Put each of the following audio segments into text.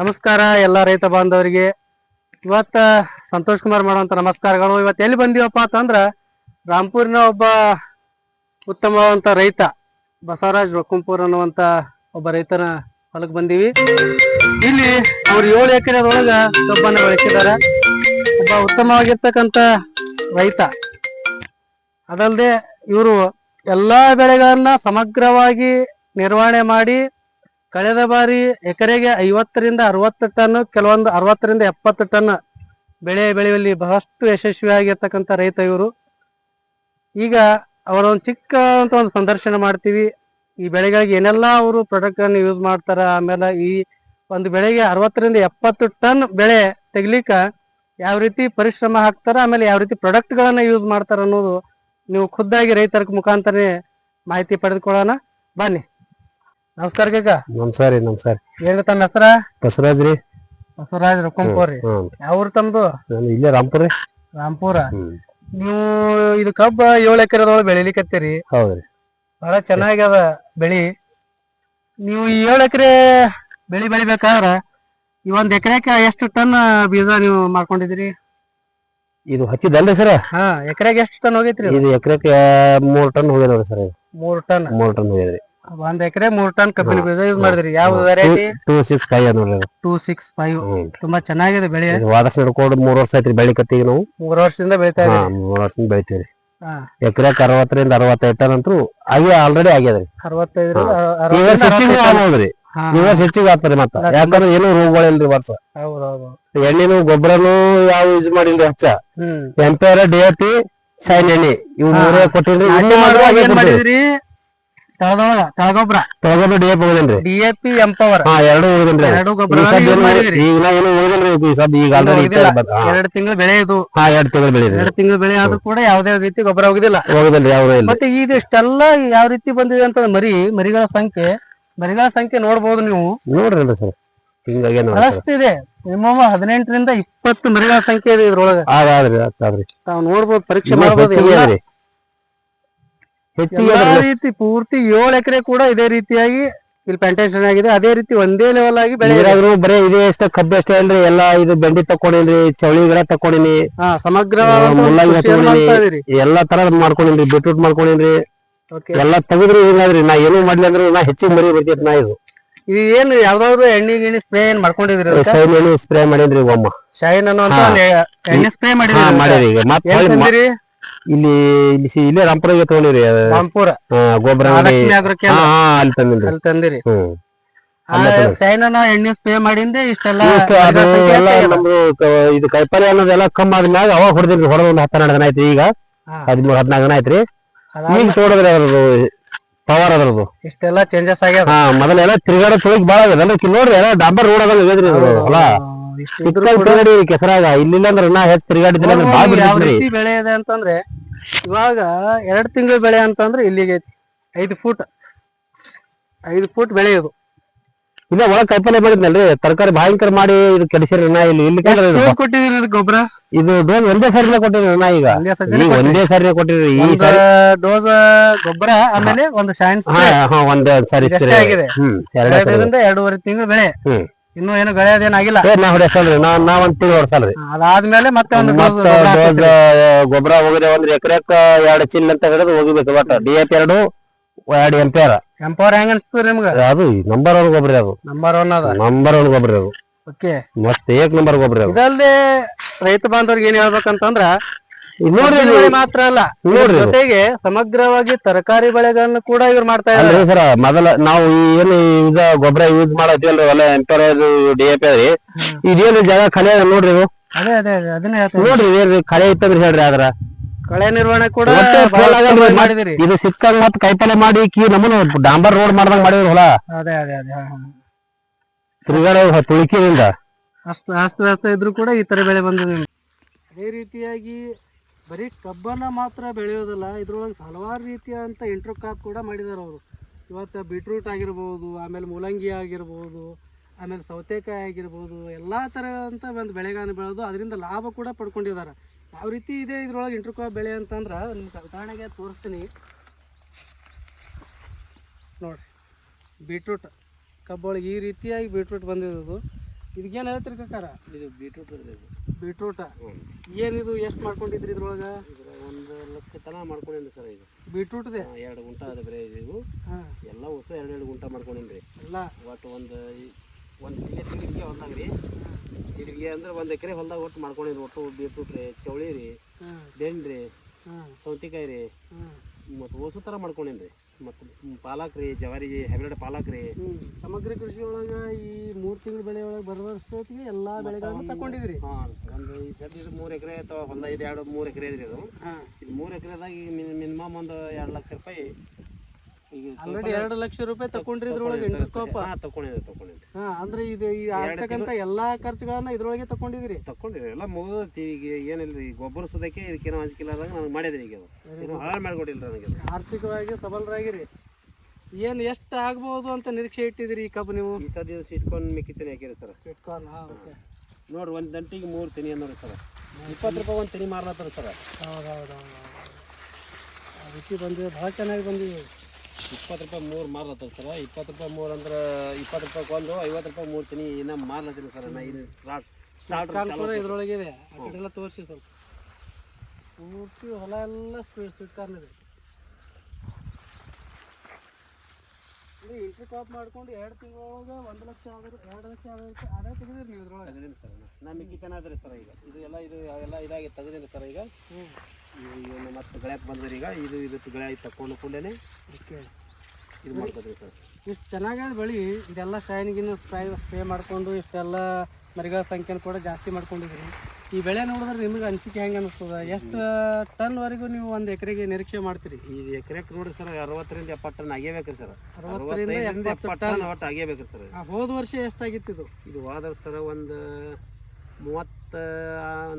ನಮಸ್ಕಾರ ಎಲ್ಲ ರೈತ ಬಾಂಧವರಿಗೆ. ಇವತ್ತ ಸಂತೋಷ್ ಕುಮಾರ್ ಮಾಡುವಂತ ನಮಸ್ಕಾರಗಳು. ಇವತ್ತು ಎಲ್ಲಿ ಬಂದೀವಪ್ಪ ಅಂತಂದ್ರ ರಾಮ್ಪುರಿನ ಒಬ್ಬ ಉತ್ತಮವಾದಂತ ರೈತ, ಬಸವರಾಜ್ ರೊಕ್ಕಂಪುರ್ ಅನ್ನುವಂತ ಒಬ್ಬ ರೈತನ ಹೊಲಕ್ ಬಂದೀವಿ. ಇಲ್ಲಿ ಅವ್ರು ಏಳು ಎಕರೆದೊಳಗ ಕಬ್ಬನ್ನ ಬೆಳೆಸಿದಾರ ಒಬ್ಬ ಉತ್ತಮವಾಗಿರ್ತಕ್ಕಂತ ರೈತ. ಅದಲ್ಲದೆ ಇವರು ಎಲ್ಲಾ ಬೆಳೆಗಳನ್ನ ಸಮಗ್ರವಾಗಿ ನಿರ್ವಹಣೆ ಮಾಡಿ ಕಳೆದ ಬಾರಿ ಎಕರೆಗೆ ಐವತ್ತರಿಂದ ಅರವತ್ತು ಟನ್, ಕೆಲವೊಂದು ಅರವತ್ತರಿಂದ ಎಪ್ಪತ್ತು ಟನ್ ಬೆಳೆ ಬೆಳೆಯುವಲ್ಲಿ ಬಹಳಷ್ಟು ಯಶಸ್ವಿಯಾಗಿರ್ತಕ್ಕಂಥ ರೈತ ಇವರು. ಈಗ ಅವರ ಒಂದು ಚಿಕ್ಕ ಅಂತ ಒಂದು ಸಂದರ್ಶನ ಮಾಡ್ತೀವಿ. ಈ ಬೆಳೆಗಳಿಗೆ ಏನೆಲ್ಲ ಅವರು ಪ್ರಾಡಕ್ಟ್ ಅನ್ನು ಯೂಸ್ ಮಾಡ್ತಾರ, ಆಮೇಲೆ ಈ ಒಂದು ಬೆಳೆಗೆ ಅರವತ್ತರಿಂದ ಎಪ್ಪತ್ತು ಟನ್ ಬೆಳೆ ತೆಗಿಲಿಕ್ಕ ಯಾವ ರೀತಿ ಪರಿಶ್ರಮ ಹಾಕ್ತಾರ, ಆಮೇಲೆ ಯಾವ ರೀತಿ ಪ್ರಾಡಕ್ಟ್ ಗಳನ್ನ ಯೂಸ್ ಮಾಡ್ತಾರ ಅನ್ನೋದು ನೀವು ಖುದ್ದಾಗಿ ರೈತರ ಮುಖಾಂತರನೇ ಮಾಹಿತಿ ಪಡೆದುಕೊಳ್ಳೋಣ. ಬನ್ನಿ. ನಮಸ್ಕಾರ ಕಾಕ. ನಮಸ್ಕಾರ ರೀ ನಮಸ್ಕಾರ ಏನ್ರಿ ತಮ್ಮ ಹೆಸರ? ಬಸವರಾಜ್ ರೀ. ಬಸವರಾಜ್ ರೊಕ್ಕಂಪೋರಿ ಹ್ಮ್ ಯಾವ ಊರು ತಮ್ದು? ನಾನು ಇಲ್ಲೇ ರಾಮ್ಪುರ ರೀ. ರಾಂಪುರ ಹ್ಮ್. ನೀವು ಇದು ಕಬ್ಬ ಏಳು ಎಕರೆದೊಳಗೆ ಬೆಳಿಲಿಕತ್ತೀರಿ ಹೌದ್ರಿ ಬಹಳ ಚೆನ್ನಾಗಿ ಅದ ಬೆಳಿ. ನೀವು ಈ ಏಳು ಎಕರೆ ಬೆಳಿ ಬೆಳಿಬೇಕಾದ್ರ ಈ ಒಂದ್ ಎಕರೆಕ ಎಷ್ಟು ಟನ್ ಬೀಜ ನೀವು ಮಾಡ್ಕೊಂಡಿದ್ರಿ ಇದು ಹಚ್ಚಿದಲ್ರಿ ಸರ್? ಹಾ ಎಕರೆಗೆ ಎಷ್ಟು ಟನ್ ಹೋಗೈತ್ರಿ ಇದು? ಇದು ಎಕರೆಕ್ಕೆ ಮೂರ್ ಟನ್ ಹೋಗ್ಯದ ನೋಡ್ರಿ ಸರ್ ಮೂರ್ ಟನ್. ಮೂರ್ ಟನ್ ಹೋಗ್ಯದ್ರಿ ಒಂದ್ ಎಕರೆ ಮೂರ್ ಟನ್ ಕಬ್ಬಿನ ಬೀಜ ಯೂಸ್ ಮಾಡಿದ್ರಿ. ಯಾವ ವೆರೈಟಿ ಟೂ ಸಿಕ್ಸ್ ಕಾಯಿ ಅದ ನೋಡ್ರಿ ಟೂ ಸಿಕ್ಸ್ ಫೈವ್ ತುಂಬಾ ಚೆನ್ನಾಗಿದೆ ಬೆಳೆ. ಇದು ವಾದರ್ಸ್ ನಡ್ಕೊಂಡು ಮೂರ್ ವರ್ಷ ಐತ್ರಿ ಬೆಳಿಕತ್ತೀವಿ ನಾವು. ಮೂರ್ ವರ್ಷದಿಂದ ಬೆಳಿತಾ ಮೂರ್ ವರ್ಷದಿಂದ ಬೆಳಿತೀವಿ ಎಕರೆಕ್ ಅರವತ್ತರಿಂದ ಅರವತ್ತೈದು ಟನ್ ಅಂತೂ ಆಗಿ ಆಲ್ರೆಡಿ ಆಗ್ಯದ್ರಿ ಅರವತ್ತೈದು ಈ ವರ್ಷ ಹೆಚ್ಚಿಗೆ ಮತ್ತ. ಯಾಕಂದ್ರೆ ಏನು ರೋಗಗಳಿಲ್ರಿ ವರ್ಷ. ಎಣ್ಣೆನು ಗೊಬ್ಬರನು ಯಾವ ಯೂಸ್ ಮಾಡಿಲ್ರಿ ಹಚ್ಚ. ಎಂಪೇರ ಎಂಪೈರ್ ಡಿ ಎ ಪಿ ಸೈನ್ ಎಣ್ಣೆ ಇವ್ ಮೂರೇ ಕೊಟ್ಟಿಲ್ರಿ ಡಿ ಹೋಗದೇನ್ರಿ? ಡಿ ಎ ಪಿ ಹಾ ಎರಡು ಎರಡು ಗೊಬ್ಬರ ಈಗ ಏನು ಉಳಿದನ್ರಿ ಈ ಸದ್ದ ಈಗ ಆಲ್ರೆಡಿ ಎರಡು ತಿಂಗಳು ಬೆಳೆ ಇದು. ಹಾ ಎರಡ್ ತಿಂಗಳು ಬೆಳೆ ಎರಡು ತಿಂಗಳು ಬೆಳೆ ಆದ್ರೂ ಕೂಡ ಯಾವುದೇ ರೀತಿ ಗೊಬ್ಬರ ಹೋಗುದಿಲ್ಲ. ಹೋಗದಲ್ರಿ ಯಾವ್ದು ಇಲ್ಲ. ಮತ್ತೆ ಇದಿಷ್ಟೆಲ್ಲ ಯಾವ ರೀತಿ ಬಂದಿದೆ ಅಂತ ಮರಿ ಮರಿಗಳ ಸಂಖ್ಯೆ ಮರಿಗಳ ಸಂಖ್ಯೆ ನೋಡಬಹುದು ನೀವು. ನೋಡ್ರಿ ಸರ್. ಹಿಂಗಾಗಿ ಇದೆ. ಮಿನಿಮಮ್ ಹದಿನೆಂಟರಿಂದ ಇಪ್ಪತ್ತು ಮರಿಗಳ ಸಂಖ್ಯೆ ಇದೆ ಇದ್ರೊಳಗೆ. ಆದ್ರಿ ತಾವು ನೋಡ್ಬೋದು ಪರೀಕ್ಷೆ ಮಾಡ್ಬೋದು ಹೆಚ್ಚಿಗೆ ರೀತಿ ಪೂರ್ತಿ ಏಳು ಎಕರೆ ಕೂಡ ಇದೇ ರೀತಿಯಾಗಿ ಇಲ್ಲಿ ಪ್ಲಾಂಟೇಶನ್ ಆಗಿದೆ. ಅದೇ ರೀತಿ ಒಂದೇ ಲೆವೆಲ್ ಆಗಿ ಬೆಳೆ ಇದೆ. ಇದ್ರಾಗ್ರು ಬರೀ ಇದೇ ಅಷ್ಟೇ ಕಬ್ಬು ಅಷ್ಟೇ ಅಲ್ರಿ ಎಲ್ಲಾ ಇದು ಬೆಂಡಿ ತಕೊಂಡಿನ್ರಿ ಚವಳಿ ಗಿಡ ತಕೊಂಡಿನಿ ಸಮಗ್ರ ಮುಲ್ಲಂಗಿ ತಗೊಂಡಿನಿ ಎಲ್ಲಾ ತರ ಮಾಡ್ಕೊಂಡಿನ್ರಿ ಬೀಟ್ರೂಟ್ ಮಾಡ್ಕೊಂಡಿನ್ರಿ. ಎಲ್ಲಾ ತೆಗೆದ್ರಿ ಹಿಂಗಾದ್ರಿ ನಾ ಏನು ಮಾಡ್ಲಿ ಅಂದ್ರೆ ನಾ ಹೆಚ್ಚಿಗೆ ಮರಿ ಬರ್ತೈತಿ ನಾ ಇದು. ಇದು ಏನು ಯಾವ್ದಾದ್ರು ಎಣ್ಣೆ ಗಿಣ್ಣಿ ಸ್ಪ್ರೇ ಏನ್ ಮಾಡ್ಕೊಂಡಿದ್ರಿ ಸೈನ್ ಎಣ್ಣೆ ಸ್ಪ್ರೇ ಮಾಡಿದ್ರಿ ಒಮ್ಮ. ಶೈನ್ ಅನ್ನೋ ಎಣ್ಣೆ ಸ್ಪ್ರೇ ಮಾಡಿದ್ರಿ ಮಾಡಿರಿ ಈಗ. ಮತ್ತ್ ಇಲ್ಲಿ ಇಲ್ಲಿ ಇಲ್ಲೇ ರಾಮಪುರ ತಗೊಂಡಿರಿ ರಾಮಪುರ. ಗೊಬ್ಬರ ಅಲ್ಲಿ? ತಂದಿರಿ. ಅಲ್ಲಿ ತಂದಿರಿ ಎಣ್ಣೆ ಸ್ಪ್ರೇ ಮಾಡಿಂದೆ ಇಷ್ಟೆಲ್ಲ. ನಮ್ದು ಇದು ಕೈಪಲ್ಯ ಅನ್ನೋದೆಲ್ಲ ಕಮ್ಮಿ ಆದ್ಮ್ಯಾಗ ಅವಾಗ ಹೊಡೆದ ಒಂದ್ ಹತ್ತೆರಡು ದಿನ ಈಗ. ಹದಿಮೂರ್ ಹದಿನಾಲ್ಕು ದಿನ ಆಯ್ತ್ರಿ ಅದಾದ- ಈಗ ತೋಡದ್ರಿ ಅದ್ರದ್ದು ಪವರ್ ಅದ್ರದ್ದು. ಇಷ್ಟೆಲ್ಲ ಚೇಂಜಸ್ ಹಾ ಮೊದಲೆಲ್ಲ ತಿರುಗಾಡ ತೊಳಗ್ ಇಲ್ಲಿ ನೋಡ್ರಿ ಎಲ್ಲ ಡಾಂಬರ್ ರೋಡ್ ಅದ್ರಿ ಹೊಲ ತಿರುಗಾಡಿ ಕೆಸರಾಗ. ಇಲ್ಲಿಲ್ಲ ಅಂದ್ರೆ ನಾ ಹೆಚ್ಚು ಅಂದ್ರೆ ಬಾಳ್ ಯಾವ ರೀತಿ ಬೆಳೆ ಇದೆ ಅಂತಂದ್ರೆ ಇವಾಗ ಎರಡ್ ತಿಂಗಳ ಬೆಳೆ ಅಂತಂದ್ರೆ ಇಲ್ಲಿಗೆ ಐತಿ. ಐದು ಫೂಟ್. ಐದು ಫೂಟ್ ಬೆಳೆ ಇದು. ಇಲ್ಲ ಒಳಗ್ ಕಲ್ಪನೆ ಮಾಡಿದ್ನಲ್ರಿ. ತರಕಾರಿ ಭಯಂಕರ ಮಾಡಿ ಇದು ಕೆಡಿಸಿರ ನಾ ಇಲ್ಲಿ. ಇಲ್ಲಿ ಕಂಡ್ರೆ ಇದು ಎಷ್ಟು ಕೊಟ್ಟಿದ್ದೀರಿ ಇದಕ್ಕೆ ಗೊಬ್ಬರ? ಇದು ಡೋಸ್ ಒಂದೇ ಸಾರಿನ ಕೊಟ್ಟಿರಿ ನಾ ಈಗ. ಒಂದೇ ಈಗ ಒಂದೇ ಸಾರಿನ ಕೊಟ್ಟಿರಿ ಈ ಒಂದು ಸಾರಿ ಡೋಸ್ ಗೊಬ್ಬರ ಆಮೇಲೆ ಒಂದು ಸೈನ್ಸ್ ಹಾ ಹಾ ಒಂದೇ ಸಾರಿ ಆಗಿದೆ. ಹ್ಮ್ ಎರಡೇ ಸಾರಿ. ಎರಡರಿಂದ ಎರಡೂವರೆ ತಿಂಗಳು ಬೆಳೆ. ಹ್ಮ್. ಇನ್ನು ಏನು ಗಳೆಯದೇನಾಗಿಲ್ಲ ಏ ನಾ ಹೊಡೆಸಲ್ರಿ ನಾ ನಾ ಒಂದ್ ತಿಂಗಳು ಹೊಡ್ಸಲ್ರಿ ಅದಾದ್ಮೇಲೆ ಮತ್ತೆ ಒಂದು ಮತ್ತ ಡೋಸ್ ಗೊಬ್ಬರ ಹೋಗಿದೆ ಒಂದ್ ಎಕರೆಕ್ ಎರಡು ಚಿಲ್ ಅಂತ ಹಿಡಿದು ಹೋಗಬೇಕು ಬಟ್ ಡಿ ಎಫ್ ಎರಡು ಎರಡು ಎಂಪೇರ್ ಎಂಪವರ್ ಹೆಂಗ್ ಅನ್ಸ್ತದೆ ನಿಮ್ಗೆ? ಅದು ನಂಬರ್ ಒನ್ ಗೊಬ್ಬರ ಅದು. ನಂಬರ್ ಒನ್ ಅದ. ನಂಬರ್ ಒನ್ ಗೊಬ್ಬರ ಅದು. ಓಕೆ ಮತ್ತೆ ಏಕ್ ನಂಬರ್ ಗೊಬ್ಬರ ಅದು. ಇದಲ್ದೆ ರೈತ ಬಾಂಧವ್ರಿಗೆ ಏನ್ ಹೇಳ್ಬೇಕಂತಂದ್ರ ನೋಡ್ರಿ ಮಾತ್ರ ಅಲ್ಲ. ನೋಡ್ರಿ ಜೊತೆಗೆ ಸಮಗ್ರವಾಗಿ ತರಕಾರಿ ಬೆಳೆಗಳನ್ನು ಕೂಡ ಇವ್ರು ಮಾಡ್ತಾ ಇದ್ದಾರೆ ಸರ ಮೊದಲ ನಾವು ಏನು ಇದ ಗೊಬ್ಬರ ಯೂಸ್ ಮಾಡತ್ತೀವಲ್ರಿ ಅಲ್ಲ ಎಂಪರ್ ಡಿ ಎ ರೀ. ಇದೇನು ಜಾಗ ಕಳೆ ನೋಡ್ರಿ ಅದೇ ಅದೇ ಅದೇ, ಅದನ್ನೇ ಹೇಳ್ತೀನಿ. ನೋಡ್ರಿ ಏನ್ರಿ ಖಾಲಿ ಐತಂದ್ರಿ ಹೇಳ್ರಿ ಅದ್ರ ಕಳೆ ನಿರ್ವಹಣೆ ಕೂಡ ಮಾಡಿದಿರಿ. ಇದು ಸಿಕ್ಕಂಗ್ ಮತ್ ಮಾಡಿ ಕಿ ನಮ್ಮನು ಡಾಂಬರ್ ರೋಡ್ ಮಾಡ್ದಂಗ ಮಾಡಿದ್ರು ಹೊಲ. ಅದೇ ಅದೇ ಅದೇ. ತಿರುಗಾಡ ಅಷ್ಟು ಅಷ್ಟು ವ್ಯವಸ್ಥೆ ಇದ್ರೂ ಕೂಡ ಈ ತರ ಬೆಳೆ ಬಂದಿದೆ ಅದೇ ರೀತಿಯಾಗಿ ಬರೀ ಕಬ್ಬನ್ನ ಮಾತ್ರ ಬೆಳೆಯೋದಲ್ಲ, ಇದ್ರೊಳಗೆ ಹಲವಾರು ಇಂಟ್ರೋ ಕ್ರಾಪ್ ಕೂಡ ಮಾಡಿದ್ದಾರೆ ಅವರು. ಇವತ್ತು ಬೀಟ್ರೂಟ್ ಆಗಿರ್ಬೋದು, ಆಮೇಲೆ ಮೂಲಂಗಿ ಆಗಿರ್ಬೋದು, ಆಮೇಲೆ ಸೌತೆಕಾಯಿ ಆಗಿರ್ಬೋದು, ಎಲ್ಲ ಥರದಂಥ ಒಂದು ಬೆಳೆಗಳನ್ನು ಬೆಳೆದು ಅದರಿಂದ ಲಾಭ ಕೂಡ ಪಡ್ಕೊಂಡಿದ್ದಾರೆ. ಯಾವ ರೀತಿ ಇದೆ ಇದ್ರೊಳಗೆ ಇಂಟ್ರೋ ಕ್ರಾಪ್ ಬೆಳೆ ಅಂತಂದ್ರೆ, ನಿಮ್ಗೆ ಉದಾಹರಣೆಗೆ ತೋರಿಸ್ತೀನಿ. ನೋಡಿರಿ ಬೀಟ್ರೂಟ್ ಕಬ್ಬೊಳಗೆ ಈ ರೀತಿಯಾಗಿ ಬೀಟ್ರೂಟ್ ಬಂದಿರೋದು. ಇದಕ್ಕೇನು ಹೇಳ್ತೀರಿ ಕಕ್ಕಾರ ಇದು ಬೀಟ್ರೂಟ್ ಇದು. ಬೀಟ್ರೂಟ ಏನಿದು ಎಷ್ಟು ಮಾಡ್ಕೊಂಡಿದ್ರಿ ಇದ್ರೊಳಗೆ? ಇದ್ರ ಒಂದು ಲಕ್ಷ ತನ ಮಾಡ್ಕೊಂಡೇನಿ ಸರ್ ಇದು. ಬೀಟ್ರೂಟ್ದೆ ಎರಡು ಗುಂಟ ಅದ ಬರೀ ಇದು. ಎಲ್ಲ ಹೊಸ ಎರಡು ಎರಡು ಗುಂಟ ಮಾಡ್ಕೊಂಡೇನಿ ರೀ ಎಲ್ಲ? ಒಟ್ಟು ಒಂದು ಒಂದು ಕಿಲೆ ಹೊಲ್ದಾಗ ರೀ. ತಿರುಗಿ ಅಂದ್ರೆ ಒಂದು ಎಕರೆ ಹೊಲ್ದಾಗ ಒಟ್ಟು ಮಾಡ್ಕೊಂಡೇನಿ ಒಟ್ಟು ಬೀಟ್ರೂಟ್ ರೀ ಚೌಳಿ ರೀ ಬೆಂಡ್ ರೀ ಸೌತೆಕಾಯಿ ರೀ ಮತ್ತು ತರ ಥರ ಮಾಡ್ಕೊಂಡೇನಿ ರೀ. ಮತ್ತು ಪಾಲಕ್ ರೀ ಜವಾರಿ ಹೈಬ್ರಿಡ್ ಪಾಲಕ್ ರೀ. ಸಮಗ್ರ ಕೃಷಿ ಒಳಗೆ ಈ ಮೂರು ತಿಂಗಳ ಬೆಳೆ ಒಳಗೆ ಬರೋಷ್ಟೊತ್ತಿಗೆ ಎಲ್ಲ ಬೆಳೆಗಳನ್ನು ತಗೊಂಡಿದ್ರಿ ಹಾಂ ಒಂದು ಈ ಸದ್ಯ ಇದು ಮೂರು ಎಕರೆ ಅಥವಾ ಒಂದು ಐದು ಎರಡು ಮೂರು ಎಕರೆ ಇದ್ರಿ ಅದು ಇದು ಮೂರು ಎಕರೆದಾಗ ಈಗ ಮಿನಿಮಮ್ ಒಂದು ಎರಡು ಲಕ್ಷ ರೂಪಾಯಿ ಆಲ್ರೆಡಿ ಎರಡು ಲಕ್ಷ ರೂಪಾಯಿ ತಕೊಂಡ್ರಿ ಇದ್ರೊಳಗೆ ಇಂಟರ್ಕೋಪ ಹಾ ತಗೊಂಡಿದ್ದೆ ತಗೊಂಡಿದ್ದೆ ಹಾಂ ಅಂದ್ರೆ ಇದು ಈ ಆಗ್ತಕ್ಕಂತ ಎಲ್ಲಾ ಖರ್ಚುಗಳನ್ನ ಇದ್ರೊಳಗೆ ತಕೊಂಡಿದಿರಿ ತಗೊಂಡಿದ್ರಿ ಎಲ್ಲ ಮುಗಿದೈತಿ ಈಗ ಏನಿಲ್ಲ ಈ ಗೊಬ್ಬರ ಸುದಕ್ಕೆ ಇದಕ್ಕೇನೋ ಆದಾಗ ನನಗೆ ಮಾಡಿದ್ರಿ ಈಗ ಏನು ಹಾಳು ಮಾಡ್ಕೊಟ್ಟಿಲ್ಲ ನನಗೆ ಆರ್ಥಿಕವಾಗಿ ಸಬಲರಾಗಿರಿ. ಏನು ಎಷ್ಟು ಆಗ್ಬೋದು ಅಂತ ನಿರೀಕ್ಷೆ ಇಟ್ಟಿದ್ರಿ ಈ ಕಬ್ಬು ನೀವು? ಈ ಸದ್ಯ ಸಿಟ್ಕೊಂಡು ಮಿಕ್ಕಿತೀನಿ ಹಾಕಿರಿ ಸರ್. ಹಾಂ ಓಕೆ ನೋಡ್ರಿ ಒಂದು ಗಂಟೆಗೆ ಮೂರು ತಿನಿ ಅನ್ನೋರಿ ಸರ್. ಇಪ್ಪತ್ತು ರೂಪಾಯಿ ಒಂದು ತಿನಿ ಮಾರ್ಲತ್ತಾರ ಸರ್. ಹೌದು ಹೌದು ಹೌದು ಬಂದಿದೆ ಭಾಳ ಚೆನ್ನಾಗಿ ಬಂದಿದೆ. ಇಪ್ಪತ್ತು ರೂಪಾಯಿ ಮೂರು ಮಾರ್ಲತ್ತಾರ ಸರ್. ಇಪ್ಪತ್ತು ರೂಪಾಯಿ ಮೂರು ಅಂದ್ರೆ ಇಪ್ಪತ್ತು ರೂಪಾಯಿ ಒಂದು ಐವತ್ತು ರೂಪಾಯಿ ಮೂರು ತಿನಿ ಇನ್ನೂ ಮಾರ್ಲತ್ತೀನಿ ಸರ್. ನಾ ಇದು ಸ್ಟಾರ್ಟ್ ಸ್ಟಾರ್ಟ್ ಕಾಲ್ ಕೂಡ ಇದ್ರೊಳಗೆ ಇದೆ. ಆ ತೋರಿಸಿ ಸ್ವಲ್ಪ. ಪೂರ್ತಿ ಹೊಲ ಎಲ್ಲ ಸ್ಪೀಡ್ ಕಾರ್ನ್ ಇದೆ. ಇಂಟ್ರಿ ಕಾಪ್ ಮಾಡ್ಕೊಂಡು ಎರಡು ತಿಂಗಳೊಳಗೆ ಒಂದು ಲಕ್ಷ ಆದರೂ ಎರಡು ಲಕ್ಷ ಆದ್ರೆ ಅದೇ ತೆಗೆದಿರಿ ನೀವು ಇದ್ರೊಳಗೆ? ತೆಗೆದಿನಿ ಸರ್ ನಾನು ಮಿಕ್ಕಿತನ ಅದ್ರಿ ಸರ್ ಈಗ. ಇದು ಎಲ್ಲ ಇದು ಎಲ್ಲ ಇದಾಗಿ ತೆಗೆದಿನಿ ಸರ್ ಈಗ. ಹ್ಞೂ ಈಗ ಮತ್ತೆ ಗಳಕ್ಕೆ ಬಂದ್ರಿ ಈಗ. ಇದು ಇದು ಗಳ್ಯಾಗಿ ತಕ್ಕೊಂಡು ಕೂಡಲೇ ಇದು ಮಾಡ್ಕೋತೀವಿ ಸರ್. ಇಷ್ಟು ಚೆನ್ನಾಗಿದೆ ಬಳಿ ಇದೆಲ್ಲ ಶೈನಿಗಿನ ಸ್ಪ್ರೈ ಸ್ಪ್ರೇ ಮಾಡ್ಕೊಂಡು ಇಷ್ಟೆಲ್ಲ ಮರಿಗಳ ಸಂಖ್ಯೆನ ಕೂಡ ಜಾಸ್ತಿ ಮಾಡ್ಕೊಂಡಿದ್ರಿ. ಈ ಬೆಳೆ ನೋಡಿದ್ರೆ ನಿಮಗೆ ಅನಿಸಿಕೆ ಹೆಂಗೆ ಅನಿಸ್ತದೆ? ಎಷ್ಟು ಟನ್ವರೆಗೂ ನೀವು ಒಂದು ಎಕರೆಗೆ ನಿರೀಕ್ಷೆ ಮಾಡ್ತೀರಿ? ಈ ಎಕರೆಗೆ ನೋಡ್ರಿ ಸರ್ ಅರವತ್ತರಿಂದ ಎಪ್ಪತ್ತು ಟನ್ ಆಗೇಬೇಕ್ರಿ ಸರ್. ಅರವತ್ತರಿಂದ ಎಪ್ಪತ್ತು ಟನ್. ಒಟ್ಟು ಆಗೇಬೇಕ್ರಿ ಸರ್. ಹೋದ ವರ್ಷ ಎಷ್ಟಾಗಿತ್ತು ಇದು? ಇದು ಹೋದ ಸರ್ ಒಂದು ಮೂವತ್ತು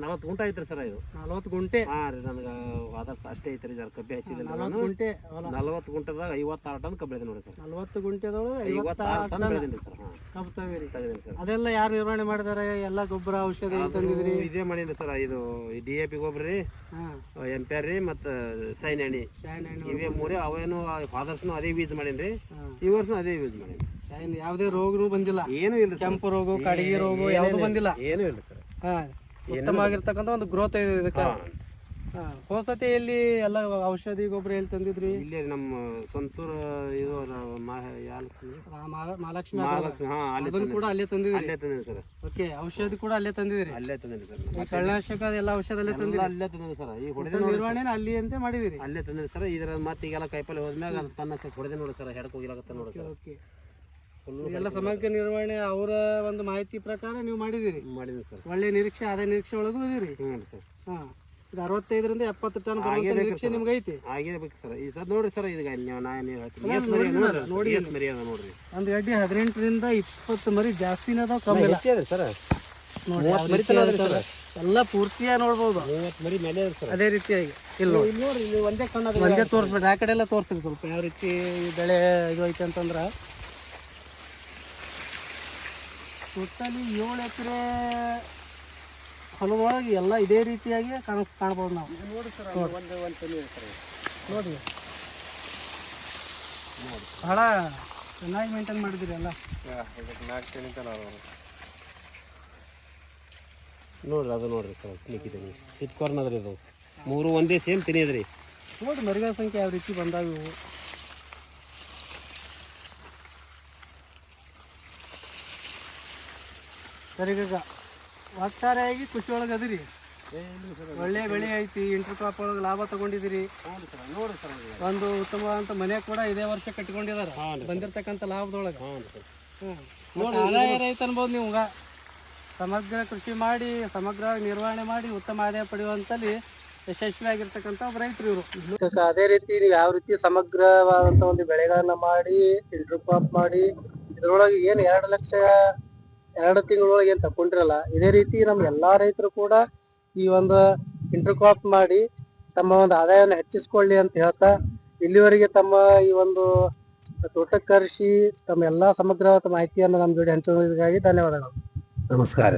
ನಲವತ್ತು ಗುಂಟೆ ಐತ್ರಿ ಸರ್ ಇದು. ನಲವತ್ತು ಗುಂಟೆ. ಹಾಂ ರೀ ನನಗೆ ಆದರ್ಶ ಅಷ್ಟೇ ಐತ್ರಿ ಜರ ಕಬ್ಬಿ ಹಚ್ಚಿದ ನಲವತ್ತು ಗುಂಟೆ ನಲವತ್ತು ಗುಂಟದಾಗ ಐವತ್ತಾರು ಟನ್ ಕಬ್ಬು ಬೆಳೆದೆ ನೋಡಿ ಸರ್. ನಲವತ್ತು ಗುಂಟೆದೊಳಗೆ ಐವತ್ತಾರು ಟನ್ ಬೆಳೆದಿನಿ ಸರ್ ಹಾಂ. ಕಬ್ಬು ತಗೀರಿ. ತೆಗೆದೀನಿ ಸರ್. ಅದೆಲ್ಲ ಯಾರು ನಿರ್ವಹಣೆ ಮಾಡಿದಾರೆ? ಎಲ್ಲ ಗೊಬ್ಬರ ಔಷಧಿ ತಂದಿದ್ರಿ? ಇದು ಮಾಡಿದ್ರಿ ಸರ್ ಇದು ಡಿ ಎ ಪಿ ಗೊಬ್ಬರ ರೀ ಎಂ ಪಿ ಆರ್ ರೀ ಮತ್ತು ಸೈನ್ ಎಣ್ಣೆ. ಇವೇ ಮೂರೇ ಅವೇನು ಫಾದರ್ಸ್ನು ಅದೇ ಯೂಸ್ ಮಾಡೀನಿ ರೀ ಈ ವರ್ಷನೂ ಅದೇ ಯೂಸ್ ಮಾಡೀನಿ ಶೈನ್ ಯಾವುದೇ ರೋಗನೂ ಬಂದಿಲ್ಲ. ಏನು ಇಲ್ಲ ಕೆಂಪು ರೋಗ ಕಡಿಗೆ ರೋಗ ಯಾವುದು ಬಂದಿಲ್ಲ. ಏನು ಇಲ್ಲ ಸರ್. ಹಾಂ ಉತ್ತಮವಾಗಿರ್ತಕ್ಕಂಥ ಒಂದು ಗ್ರೋತ್ ಇದೆ ಇದಕ್ಕೆ. ಹೋಸತಿ ಎಲ್ಲಿ ಎಲ್ಲ ಔಷಧಿ ಗೊಬ್ಬರ ಎಲ್ಲಿ ತಂದಿದ್ರಿ? ಇಲ್ಲಿ ನಮ್ಮ ಸಂತೂರ್ ಇದು ಮಹಾಲಕ್ಷ್ಮಿ ಅದನ್ನ ಕೂಡ ಅಲ್ಲೇ ತಂದಿದ್ರಿ ಅಲ್ಲೇ ತಂದಿನಿ ಸರ್. ಓಕೆ ಔಷಧಿ ಕೂಡ ಅಲ್ಲೇ ತಂದಿದ್ರಿ ಅಲ್ಲೇ ತಂದಿನಿ ಸರ್. ಕಳ್ಳನಾಶಕ ಎಲ್ಲ ಔಷಧ ಅಲ್ಲೇ ತಂದಿದ್ರಿ ಅಲ್ಲೇ ತಂದಿದೆ ಸರ್. ಈ ಹೊಡೆದ ನಿರ್ವಹಣೆ ಅಲ್ಲಿ ಅಂತ ಮಾಡಿದಿರಿ ಅಲ್ಲೇ ತಂದಿದೆ ಸರ್. ಇದರ ಮತ್ತೆ ಈಗೆಲ್ಲ ಕೈಪಲ್ಲೆ ಹೋದ್ಮ್ಯಾಗ ತನ್ನ ಹೊಡೆದೆ ನೋಡಿ ಸರ್. ಹೆಡ್ಕೋಗಿಲ್ಲ ನೋಡಿ ಸರ್. ಓಕೆ. ಎಲ್ಲ ಸಮಗ್ರ ನಿರ್ವಹಣೆ ಅವರ ಒಂದು ಮಾಹಿತಿ ಪ್ರಕಾರ ನೀವು ಮಾಡಿದಿರಿ ಮಾಡಿದ್ರಿ ಸರ್. ಒಳ್ಳೆ ನಿರೀಕ್ಷೆ ಅದೇ ನಿರೀಕ್ಷೆ ಒಳಗೂ ಇದೀರಿ? ಹ್ಞೂ ಸರ್. ಹಾಂ ಇದು ಅರವತ್ತೈದರಿಂದ ಎಪ್ಪತ್ತು ಟನ್ ಬರುವಂತ ನಿರೀಕ್ಷೆ ನಿಮ್ಗೆ ಐತಿ ಆಗಿರ್ಬೇಕು ಸರ್. ಈ ಸರ್ ನೋಡ್ರಿ ಸರ್ ಈಗ ನೀವು ನಾ ನೀವು ಹೇಳ್ತೀನಿ ಮರಿ ಅದ ನೋಡ್ರಿ. ಎಸ್ ಮರಿ ಅದ ನೋಡ್ರಿ. ಒಂದು ಗಡ್ಡಿ ಹದಿನೆಂಟರಿಂದ ಇಪ್ಪತ್ತು ಮರಿ ಜಾಸ್ತಿನೇ ಅದಾವ ಕಮ್ಮಿ ಇಲ್ಲ. ಸರ್. ನೋಡಿ. ಎಲ್ಲ ಪೂರ್ತಿಯಾಗಿ ನೋಡ್ಬೋದು. ಮರಿ ಮೇಲೆ ಅದ ರೀತಿಯಾಗಿ ಇಲ್ಲ ನೋಡಿ. ನೋಡ್ರಿ ಇಲ್ಲಿ ಒಂದೇ ಕಣ್ಣ ಒಂದೇ ತೋರಿಸ್ಬೇಡಿ ಆ ಕಡೆ ಎಲ್ಲ ತೋರಿಸ್ರಿ ಸ್ವಲ್ಪ. ಯಾವ ರೀತಿ ಬೆಳೆ ಇದು ಐತೆ ಅಂತಂದ್ರೆ ಟೋಟಲಿ ಏಳು ಎಕರೆ ಹೊಲದೊಳಗೆ ಎಲ್ಲ ಇದೇ ರೀತಿಯಾಗಿ ಕಾಣ ಕಾಣ್ಬೋದು ನಾವು. ನೋಡಿ ಸರ್ ಒಂದು ಒಂದು ಸರ್ ನೋಡಿ. ಬಹಳ ಚೆನ್ನಾಗಿ ಮೇಂಟೈನ್ ಮಾಡಿದಿರಿ ಎಲ್ಲ ನೋಡ್ರಿ ಅದು ನೋಡ್ರಿ ಸರ್ ನಿಕ್ಕಿದೆ ಸಿಟ್ ಕಾರ್ನ್ ಅದ್ರಿ ಅದು ಮೂರು ಒಂದೇ ಸೇಮ್ ತಿನ್ನಿದ್ರಿ ನೋಡ್ರಿ ನೋಡಿ ಮರಿಗಳ ಸಂಖ್ಯೆ ಯಾವ ರೀತಿ ಬಂದಾವ. ಇವು ಸರಿ ಈಗ ಒಟ್ಟಾರೆಯಾಗಿ ಖುಷಿ ಒಳಗೆ ಅದಿರಿ ಒಳ್ಳೆ ಬೆಳೆ ಐತಿ ಇಂಟರ್ ಕ್ರಾಪ್ ಒಳಗೆ ಲಾಭ ತಗೊಂಡಿದ್ದೀರಿ ಒಂದು ಉತ್ತಮವಾದಂಥ ಮನೆ ಕೂಡ ಇದೇ ವರ್ಷ ಕಟ್ಟಿಕೊಂಡಿದಾರ. ಹಾಂ ರೀ ಬಂದಿರತಕ್ಕಂಥ ಲಾಭದೊಳಗೆ. ಆದಾಯ ರೈತ ಅನ್ಬೋದು ನೀವು ಸಮಗ್ರ ಕೃಷಿ ಮಾಡಿ ಸಮಗ್ರ ನಿರ್ವಹಣೆ ಮಾಡಿ ಉತ್ತಮ ಆದಾಯ ಪಡೆಯುವಂತಲ್ಲಿ ಯಶಸ್ವಿಯಾಗಿರ್ತಕ್ಕಂಥ ಒಬ್ಬ ರೈತರು ಇವರು. ಅದೇ ರೀತಿ ನೀವು ಯಾವ ರೀತಿ ಸಮಗ್ರವಾದಂತ ಒಂದು ಬೆಳೆಗಳನ್ನ ಮಾಡಿ ಇಂಟರ್ ಕ್ರಾಪ್ ಮಾಡಿ ಇದ್ರೊಳಗೆ ಏನ್ ಎರಡು ಲಕ್ಷ ಎರಡು ತಿಂಗಳೊಳಗೆ ಏನ್ ತಕೊಂಡಿರಲ್ಲ ಇದೇ ರೀತಿ ನಮ್ಮ ಎಲ್ಲಾ ರೈತರು ಕೂಡ ಈ ಒಂದು ಇಂಟರ್ ಕ್ರಾಪ್ ಮಾಡಿ ತಮ್ಮ ಒಂದು ಆದಾಯವನ್ನು ಹೆಚ್ಚಿಸ್ಕೊಳ್ಳಿ ಅಂತ ಹೇಳ್ತಾ, ಇಲ್ಲಿವರೆಗೆ ತಮ್ಮ ಈ ಒಂದು ತೋಟಕೃಷಿ ತಮ್ಮ ಎಲ್ಲಾ ಸಮಗ್ರವಾದ ಮಾಹಿತಿಯನ್ನು ನಮ್ಮ ಜೋಡಿ ಹಂಚಿಕೊಂಡಿದ್ದಕ್ಕಾಗಿ ಧನ್ಯವಾದಗಳು. ನಮಸ್ಕಾರ.